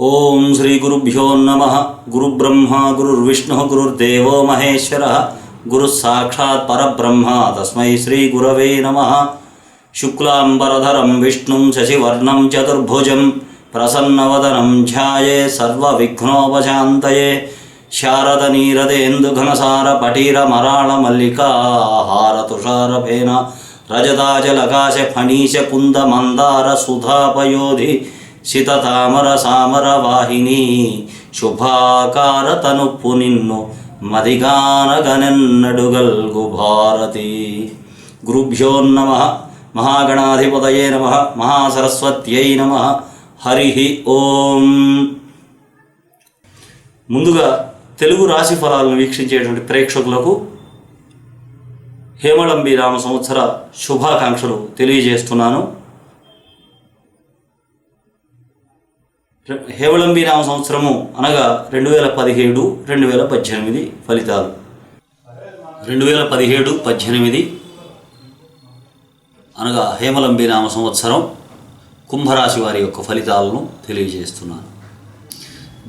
ఓం శ్రీ గురుభ్యో నమ. గురుబ్రహ్మ గురుర్విష్ణు గురుర్దేవో మహేశ్వర గురు సాక్షాత్ పరబ్రహ్మ తస్మై శ్రీ గురవే నమ. శుక్లాంబరధరం విష్ణుం శశివర్ణం చతుర్భుజం ప్రసన్నవదనం ధ్యాయే సర్వవిఘ్నోపశాంతయే. శారదనీరదేందుఘనసార పటీరమరాళ మల్లికాహార తుషారభేన రజతాజలకాశ ఫణీశ కుంద మందార సుధాపయోధి శితతామర సామర వాహిని శుభాకార తనుప్పు నిన్ను మదిగానగనెన్నడుగల్గు భారతి. గురుభ్యో నమ మహాగణాధిపతయే నమ మహాసరస్వత్యై నమ హరి ఓం. ముందుగా తెలుగు రాశి ఫలాలను వీక్షించేటువంటి ప్రేక్షకులకు హేమళంబి రామ సంవత్సర శుభాకాంక్షలు తెలియజేస్తున్నాను. హేమళంబి నామ సంవత్సరము అనగా రెండు వేల పదిహేడు రెండు వేల పద్దెనిమిది ఫలితాలు. రెండు వేల పదిహేడు పద్దెనిమిది అనగా హేమలంబి నామ సంవత్సరం కుంభరాశి వారి యొక్క ఫలితాలను తెలియజేస్తున్నాను.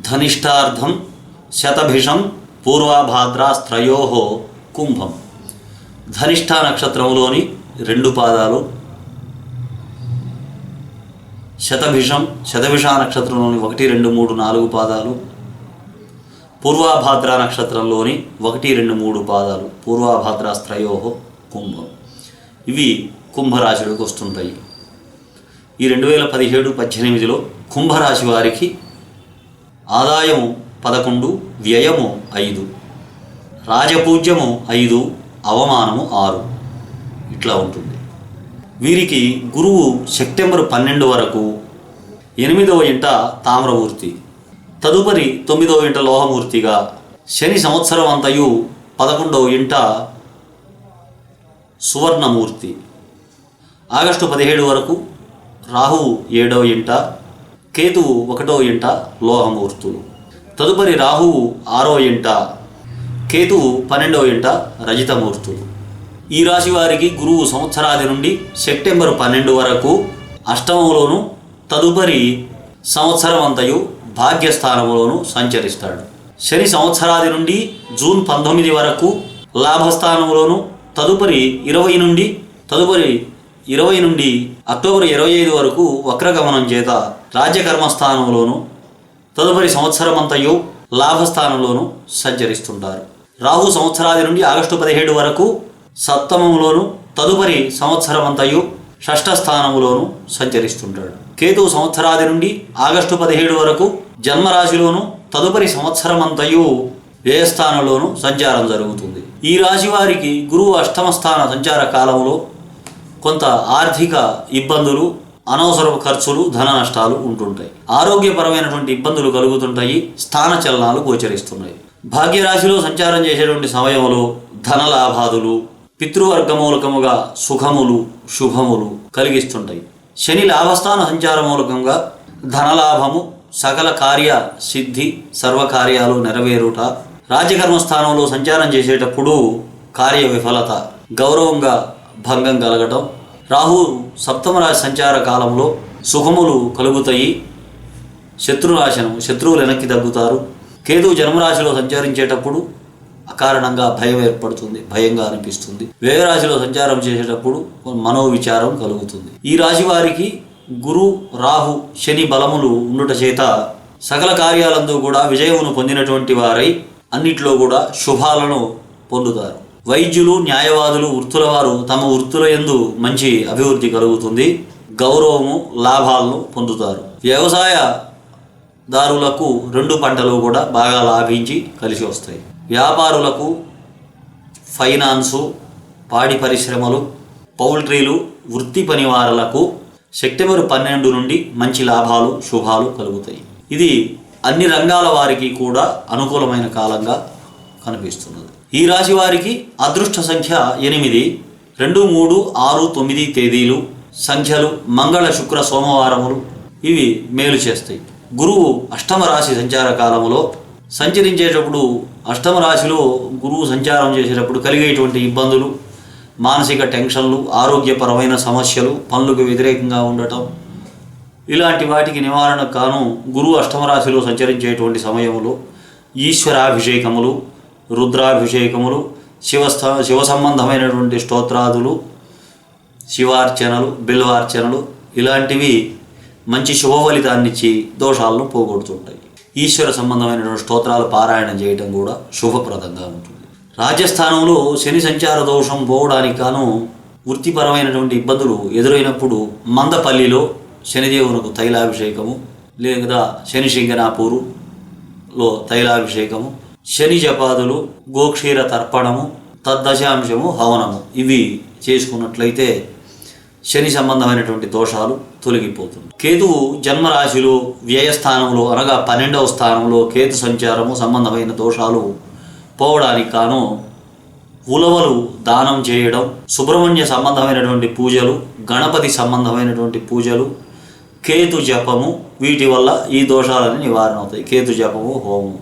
ధనిష్టార్థం శతభిషం పూర్వాభాద్రాస్త్రయో కుంభం. ధనిష్ఠా నక్షత్రంలోని రెండు పాదాలు శతభిషం శతభిష నక్షత్రంలోని ఒకటి రెండు మూడు నాలుగు పాదాలు పూర్వాభాద్ర నక్షత్రంలోని ఒకటి రెండు మూడు పాదాలు పూర్వాభాద్రాస్త్రయో కుంభం. ఇవి కుంభరాశిలోకి వస్తుంటాయి. ఈ రెండు వేల పదిహేడు పద్దెనిమిదిలో కుంభరాశి వారికి ఆదాయము పదకొండు వ్యయము ఐదు రాజపూజ్యము ఐదు అవమానము ఆరు. ఇట్లా ఉంటుంది. వీరికి గురువు సెప్టెంబర్ పన్నెండు వరకు ఎనిమిదవ ఇంట తామ్రమూర్తి తదుపరి తొమ్మిదవ ఇంట లోహమూర్తిగా శని సంవత్సరం అంతయు పదకొండవ ఇంట సువర్ణమూర్తి. ఆగస్టు పదిహేడు వరకు రాహువు ఏడవ ఇంట కేతువు ఒకటో ఇంట లోహమూర్తులు. తదుపరి రాహువు ఆరో ఇంట కేతువు పన్నెండవ ఇంట రజితమూర్తులు. ఈ రాశి వారికి గురువు సంవత్సరాది నుండి సెప్టెంబర్ పన్నెండు వరకు అష్టమంలోను తదుపరి సంవత్సరం అంతయు సంచరిస్తాడు. శని సంవత్సరాది నుండి జూన్ పంతొమ్మిది వరకు లాభస్థానంలోను తదుపరి ఇరవై నుండి తదుపరి ఇరవై నుండి అక్టోబర్ ఇరవై ఐదు వరకు వక్రగమనం చేత రాజ్యకర్మస్థానంలోను తదుపరి సంవత్సరం అంతయు లాభస్థానంలోను సంచరిస్తుంటారు. రాహు సంవత్సరాది నుండి ఆగస్టు పదిహేడు వరకు సప్తమంలోను తదుపరి సంవత్సరమంతయు షష్ఠ స్థానములోను సంచరిస్తుంటాడు. కేతు సంవత్సరాది నుండి ఆగస్టు పదిహేడు వరకు జన్మరాశిలోను తదుపరి సంవత్సరమంతయు వ్యయస్థానంలోను సంచారం జరుగుతుంది. ఈ రాశి వారికి గురువు అష్టమ స్థాన సంచార కాలంలో కొంత ఆర్థిక ఇబ్బందులు అనవసరపు ఖర్చులు ధన నష్టాలు ఉంటుంటాయి. ఆరోగ్యపరమైనటువంటి ఇబ్బందులు కలుగుతుంటాయి స్థాన చలనాలు గోచరిస్తున్నాయి. భాగ్యరాశిలో సంచారం చేసేటువంటి సమయంలో ధన లాభాదులు పితృవర్గమూలకముగా సుఖములు శుభములు కలిగిస్తుంటాయి. శని లాభస్థాన సంచార మూలకంగా ధనలాభము సకల కార్య సిద్ధి సర్వకార్యాలు నెరవేరుట రాజకర్మ స్థానంలో సంచారం చేసేటప్పుడు కార్య విఫలత గౌరవంగా భంగం కలగటం రాహు సప్తమరాశి సంచార కాలంలో సుఖములు కలుగుతాయి. శత్రునాశనం శత్రువులు వెనక్కి తగ్గుతారు. కేతు జన్మరాశిలో సంచరించేటప్పుడు అకారణంగా భయం ఏర్పడుతుంది భయంగా అనిపిస్తుంది. వేగరాశిలో సంచారం చేసేటప్పుడు మనోవిచారం కలుగుతుంది. ఈ రాశి వారికి గురు రాహు శని బలములు ఉండుట చేత సకల కార్యాలందు కూడా విజయమును పొందినటువంటి వారై అన్నిట్లో కూడా శుభాలను పొందుతారు. వైద్యులు న్యాయవాదులు వృత్తుల వారు తమ వృత్తుల యందు మంచి అభివృద్ధి కలుగుతుంది. గౌరవము లాభాలను పొందుతారు. వ్యవసాయ దారులకు రెండు పంటలు కూడా బాగా లాభించి కలిసి వస్తాయి. వ్యాపారులకు ఫైనాన్సు పాడి పరిశ్రమలు పౌల్ట్రీలు వృత్తి పనివారులకు సెప్టెంబర్ పన్నెండు నుండి మంచి లాభాలు శుభాలు కలుగుతాయి. ఇది అన్ని రంగాల వారికి కూడా అనుకూలమైన కాలంగా కనిపిస్తున్నది. ఈ రాశి వారికి అదృష్ట సంఖ్య ఎనిమిది రెండు మూడు ఆరు తొమ్మిది తేదీలు సంఖ్యలు మంగళ శుక్ర సోమవారములు ఇవి మేలు చేస్తాయి. గురువు అష్టమ రాశి సంచార కాలములో సంచరించేటప్పుడు అష్టమ రాశిలో గురువు సంచారం చేసేటప్పుడు కలిగేటువంటి ఇబ్బందులు మానసిక టెన్షన్లు ఆరోగ్యపరమైన సమస్యలు పనులకు వ్యతిరేకంగా ఉండటం ఇలాంటి వాటికి నివారణ కాను గురువు అష్టమరాశిలో సంచరించేటువంటి సమయంలో ఈశ్వరాభిషేకములు రుద్రాభిషేకములు శివస్థ శివ సంబంధమైనటువంటి స్తోత్రాదులు శివార్చనలు బిల్వార్చనలు ఇలాంటివి మంచి శుభ ఫలితాన్నిచ్చి దోషాలను పోగొడుతుంటాయి. ఈశ్వర సంబంధమైనటువంటి స్తోత్రాలు పారాయణం చేయడం కూడా శుభప్రదంగా ఉంటుంది. రాజస్థానంలో శని సంచార దోషం పోవడానికి కాను వృత్తిపరమైనటువంటి ఇబ్బందులు ఎదురైనప్పుడు మందపల్లిలో శనిదేవునకు తైలాభిషేకము లేదా శని శింగనాపూరులో తైలాభిషేకము శని జపాదులు గోక్షీర తర్పణము తద్దశాంశము హవనము ఇవి చేసుకున్నట్లయితే శని సంబంధమైనటువంటి దోషాలు తొలగిపోతుంది. కేతువు జన్మరాశిలో వ్యయస్థానంలో అనగా పన్నెండవ స్థానంలో కేతు సంచారము సంబంధమైన దోషాలు పోవడానికి కాను ఉలవలు దానం చేయడం సుబ్రహ్మణ్య సంబంధమైనటువంటి పూజలు గణపతి సంబంధమైనటువంటి పూజలు కేతు జపము వీటి వల్ల ఈ దోషాలన్నీ నివారణ అవుతాయి కేతు జపము హోమము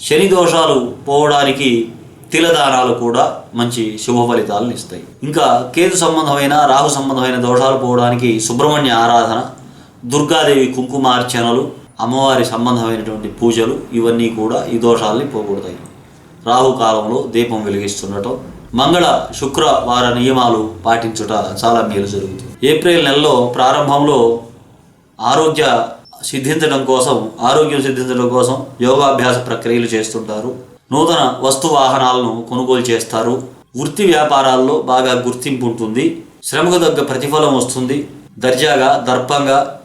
శని దోషాలు పోవడానికి తిలదానాలు కూడా మంచి శుభ ఫలితాలను ఇస్తాయి. ఇంకా కేతు సంబంధమైన రాహు సంబంధమైన దోషాలు పోవడానికి సుబ్రహ్మణ్య ఆరాధన దుర్గాదేవి కుంకుమార్చనలు అమ్మవారి సంబంధమైనటువంటి పూజలు ఇవన్నీ కూడా ఈ దోషాలని పోగొడతాయి. రాహుకాలంలో దీపం వెలిగిస్తుండటం మంగళ శుక్రవార నియమాలు పాటించుట చాలా మేలు జరుగుతుంది. ఏప్రిల్ నెలలో ప్రారంభంలో ఆరోగ్య సిద్ధించడం కోసం ఆరోగ్యం సిద్ధించడం కోసం యోగాభ్యాస ప్రక్రియలు చేస్తుంటారు. నూతన వస్తు వాహనాలను కొనుగోలు చేస్తారు. వృత్తి వ్యాపారాల్లో బాగా గుర్తింపు ఉంటుంది. శ్రమకు తగ్గ ప్రతిఫలం వస్తుంది. దర్జాగా దర్పంగా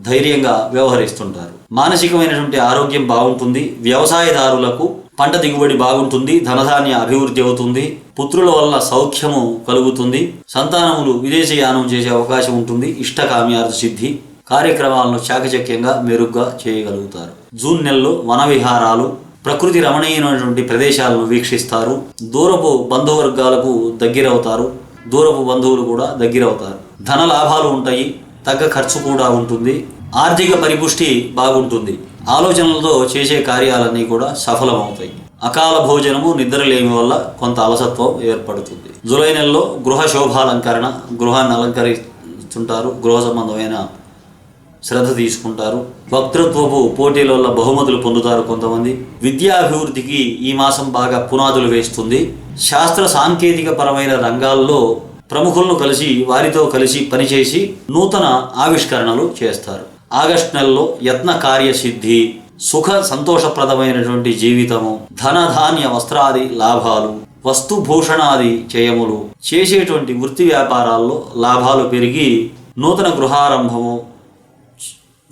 ధైర్యంగా వ్యవహరిస్తుంటారు. మానసికమైనటువంటి ఆరోగ్యం బాగుంటుంది. వ్యవసాయదారులకు పంట దిగుబడి బాగుంటుంది. ధనధాన్య అభివృద్ధి అవుతుంది. పుత్రుల వల్ల సౌఖ్యము కలుగుతుంది. సంతానములు విదేశీయానం చేసే అవకాశం ఉంటుంది. ఇష్టకామ్యార్థ సిద్ధి. కార్యక్రమాలను చాకచక్యంగా మెరుగ్గా చేయగలుగుతారు. జూన్ నెలలో వన విహారాలు ప్రకృతి రమణీయమైనటువంటి ప్రదేశాలను వీక్షిస్తారు. దూరపు బంధువర్గాలకు దగ్గరవుతారు. దూరపు బంధువులు కూడా దగ్గరవుతారు. ధన లాభాలు ఉంటాయి. తగ్గ ఖర్చు కూడా ఉంటుంది. ఆర్థిక పరిపుష్టి బాగుంటుంది. ఆలోచనలతో చేసే కార్యాలన్నీ కూడా సఫలమవుతాయి. అకాల భోజనము నిద్రలేమి వల్ల కొంత అలసత్వం ఏర్పడుతుంది. జూలై నెలలో గృహ శోభాలంకరణ గృహాన్ని అలంకరిస్తుంటారు. గృహ సంబంధమైన శ్రద్ధ తీసుకుంటారు. వక్తృత్వపు పోటీల వల్ల బహుమతులు పొందుతారు కొంతమంది. విద్యాభివృద్ధికి ఈ మాసం బాగా పునాదులు వేస్తుంది. శాస్త్ర సాంకేతిక పరమైన రంగాల్లో ప్రముఖులను కలిసి వారితో కలిసి పనిచేసి నూతన ఆవిష్కరణలు చేస్తారు. ఆగస్ట్ నెలలో యత్న కార్యసిద్ధి సుఖ సంతోషప్రదమైనటువంటి జీవితము ధన ధాన్య వస్త్రాది లాభాలు వస్తుభూషణాది చేయములు చేసేటువంటి వృత్తి వ్యాపారాల్లో లాభాలు పెరిగి నూతన గృహారంభము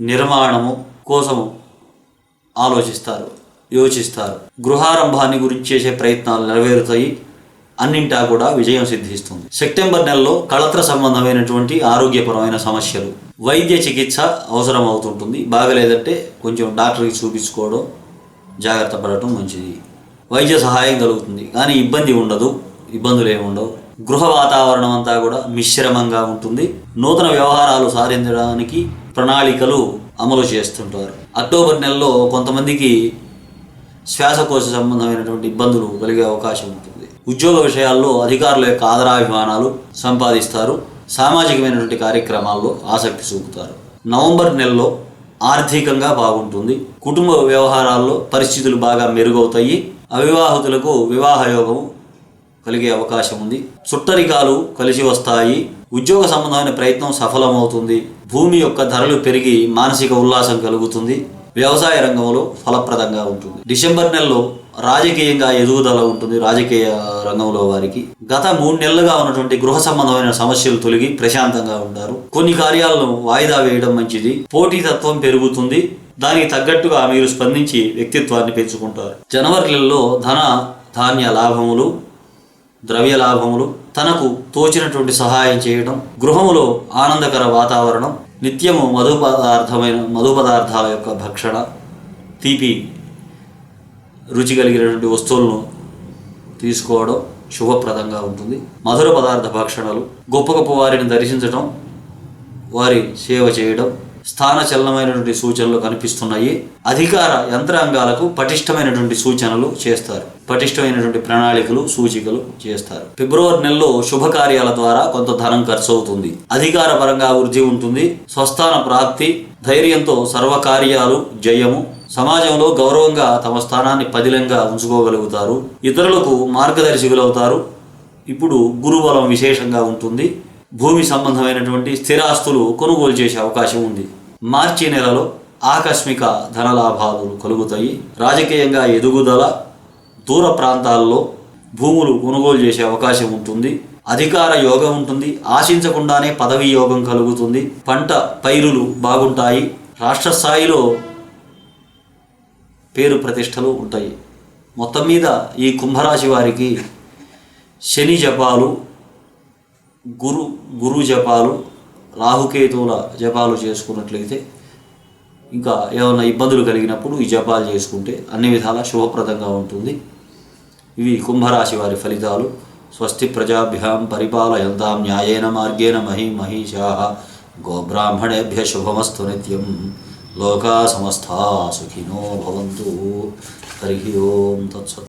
నిర్మాణము కోసము ఆలోచిస్తారు యోచిస్తారు. గృహారంభాన్ని గురించి చేసే ప్రయత్నాలు నెరవేరుతాయి అన్నింటా కూడా విజయం సిద్ధిస్తుంది. సెప్టెంబర్ నెలలో కళత్ర సంబంధమైనటువంటి ఆరోగ్యపరమైన సమస్యలు. వైద్య చికిత్స అవసరం అవుతుంటుంది బాగలేదంటే కొంచెం డాక్టర్కి చూపించుకోవడం జాగ్రత్త పడటం మంచిది. వైద్య సహాయం కలుగుతుంది. కానీ ఇబ్బంది ఉండదు ఇబ్బందులు ఉండవు. గృహ వాతావరణం అంతా కూడా మిశ్రమంగా ఉంటుంది. నూతన వ్యవహారాలు సాధించడానికి ప్రణాళికలు అమలు చేస్తుంటారు. అక్టోబర్ నెలలో కొంతమందికి శ్వాసకోశ సంబంధమైనటువంటి ఇబ్బందులు కలిగే అవకాశం ఉంటుంది. ఉద్యోగ విషయాల్లో అధికారుల యొక్క ఆదరాభిమానాలు సంపాదిస్తారు. సామాజికమైనటువంటి కార్యక్రమాల్లో ఆసక్తి చూపుతారు. నవంబర్ నెలలో ఆర్థికంగా బాగుంటుంది. కుటుంబ వ్యవహారాల్లో పరిస్థితులు బాగా మెరుగవుతాయి. అవివాహితులకు వివాహయోగం కలిగే అవకాశం ఉంది. చుట్టరికాలు కలిసి వస్తాయి. ఉద్యోగ సంబంధమైన ప్రయత్నం సఫలమవుతుంది. భూమి యొక్క ధరలు పెరిగి మానసిక ఉల్లాసం కలుగుతుంది. వ్యవసాయ రంగంలో ఫలప్రదంగా ఉంటుంది. డిసెంబర్ నెలలో రాజకీయంగా ఎదుగుదల ఉంటుంది రాజకీయ రంగంలో వారికి. గత మూడు నెలలుగా ఉన్నటువంటి గృహ సంబంధమైన సమస్యలు తొలగి ప్రశాంతంగా ఉంటారు. కొన్ని కార్యాలను వాయిదా వేయడం మంచిది. పోటీతత్వం పెరుగుతుంది. దానికి తగ్గట్టుగా మీరు స్పందించి వ్యక్తిత్వాన్ని పెంచుకుంటారు. జనవరి నెలలో ధన ధాన్య లాభములు ద్రవ్య లాభములు తనకు తోచినటువంటి సహాయం చేయడం గృహములో ఆనందకర వాతావరణం నిత్యము మధు పదార్థమైన మధు పదార్థాల యొక్క భక్షణ తీపి రుచి కలిగినటువంటి వస్తువులను తీసుకోవడం శుభప్రదంగా ఉంటుంది. మధుర పదార్థ భక్షణలు గొప్ప గొప్ప వారిని దర్శించడం వారి సేవ చేయడం స్థానచలనమైనటువంటి సూచనలు కనిపిస్తున్నాయి. అధికార యంత్రాంగాలకు పటిష్టమైనటువంటి సూచనలు చేస్తారు. పటిష్టమైనటువంటి ప్రణాళికలు సూచికలు చేస్తారు. ఫిబ్రవరి నెలలో శుభకార్యాల ద్వారా కొంత ధనం ఖర్చు అవుతుంది అధికార పరంగా వృద్ధి ఉంటుంది. స్వస్థాన ప్రాప్తి ధైర్యంతో సర్వకార్యాలు జయము సమాజంలో గౌరవంగా తమ స్థానాన్ని పదిలంగా ఉంచుకోగలుగుతారు. ఇతరులకు మార్గదర్శకులవుతారు ఇప్పుడు గురుబలం విశేషంగా ఉంటుంది. భూమి సంబంధమైనటువంటి స్థిరాస్తులు కొనుగోలు చేసే అవకాశం ఉంది. మార్చి నెలలో ఆకస్మిక ధనలాభాలు కలుగుతాయి. రాజకీయంగా ఎదుగుదల దూర ప్రాంతాల్లో భూములు కొనుగోలు చేసే అవకాశం ఉంటుంది. అధికార యోగం ఉంటుంది. ఆశించకుండానే పదవి యోగం కలుగుతుంది. పంట పైరులు బాగుంటాయి. రాష్ట్ర స్థాయిలో పేరు ప్రతిష్టలు ఉంటాయి. మొత్తం మీద ఈ కుంభరాశి వారికి శని జపాలు గురు గురు జపాలు రాహుకేతువుల జపాలు చేసుకున్నట్లయితే ఇంకా ఏమైనా ఇబ్బందులు కలిగినప్పుడు ఈ జపాలు చేసుకుంటే అన్ని విధాలా శుభప్రదంగా ఉంటుంది. ఇవి కుంభరాశి వారి ఫలితాలు. స్వస్తి ప్రజాభ్యాం పరిపాలయంతాం న్యాయేన మార్గేణ మహి మహిషా గోబ్రాహ్మణేభ్య శుభమస్తు నిత్యం. లోకా సమస్తా సుఖినో భవంతు. హరి ఓం తత్సత్.